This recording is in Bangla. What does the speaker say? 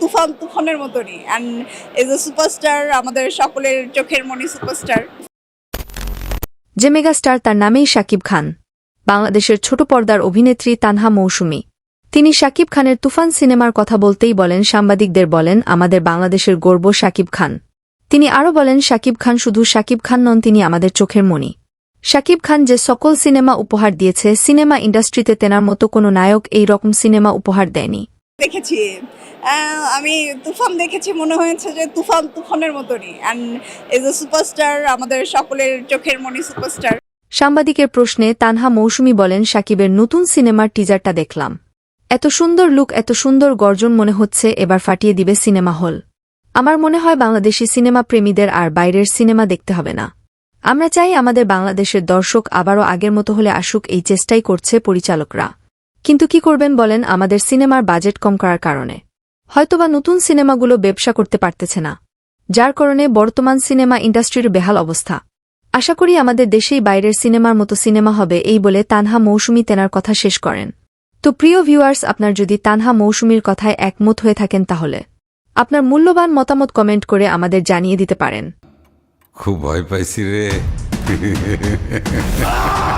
তুফান তুফানের মতনই। অ্যান্ড এজ এ সুপারস্টার আমাদের সকলের চোখের মনি সুপারস্টার যে মেগাস্টার তার নামেই শাকিব খান। বাংলাদেশের ছোট পর্দার অভিনেত্রী তানহা মৌসুমী। তিনি শাকিব খানের তুফান সিনেমার কথা বলতেই বলেন, সাংবাদিকদের বলেন, আমাদের বাংলাদেশের গর্ব শাকিব খান। তিনি আরও বলেন, শাকিব খান শুধু শাকিব খান নন, তিনি আমাদের চোখের মণি শাকিব খান যে সকল সিনেমা উপহার দিয়েছে, সিনেমা ইন্ডাস্ট্রিতে তেনার মতো কোনো নায়ক এই রকম সিনেমা উপহার দেয়নি। দেখেছি। আমি তুফান দেখেছি, মনে হয়েছে যে তুফান তুফানের মতনই। অ্যান্ড এজ এ সুপারস্টার আমাদের সকলের চোখের মনি সুপারস্টার সাংবাদিকের প্রশ্নে তানহা মৌসুমী বলেন, সাকিবের নতুন সিনেমার টিজারটা দেখলাম। এত সুন্দর লুক এত সুন্দর গর্জন মনে হচ্ছে, এবার ফাটিয়ে দিবে সিনেমা হল। আমার মনে হয় বাংলাদেশি সিনেমা প্রেমীদের আর বাইরের সিনেমা দেখতে হবে না। আমরা চাই আমাদের বাংলাদেশের দর্শক আবারও আগের মতো হলে আসুক, এই চেষ্টাই করছে পরিচালকরা। কিন্তু কি করবেন বলেন, আমাদের সিনেমার বাজেট কম করার কারণে। হয়তোবা নতুন সিনেমাগুলো ব্যবসা করতে পারতেছে না। যার কারণে বর্তমান সিনেমা ইন্ডাস্ট্রির বেহাল অবস্থা। আশা করি আমাদের দেশেই বাইরের সিনেমার মতো সিনেমা হবে এই বলে তানহা মৌসুমী তেনার কথা শেষ করেন। তো প্রিয় ভিউয়ার্স, আপনার যদি তানহা মৌসুমীর কথায় একমত হয়ে থাকেন তাহলে। আপনার মূল্যবান মতামত কমেন্ট করে আমাদের জানিয়ে দিতে পারেন। খুব ভয় পাইছি রে।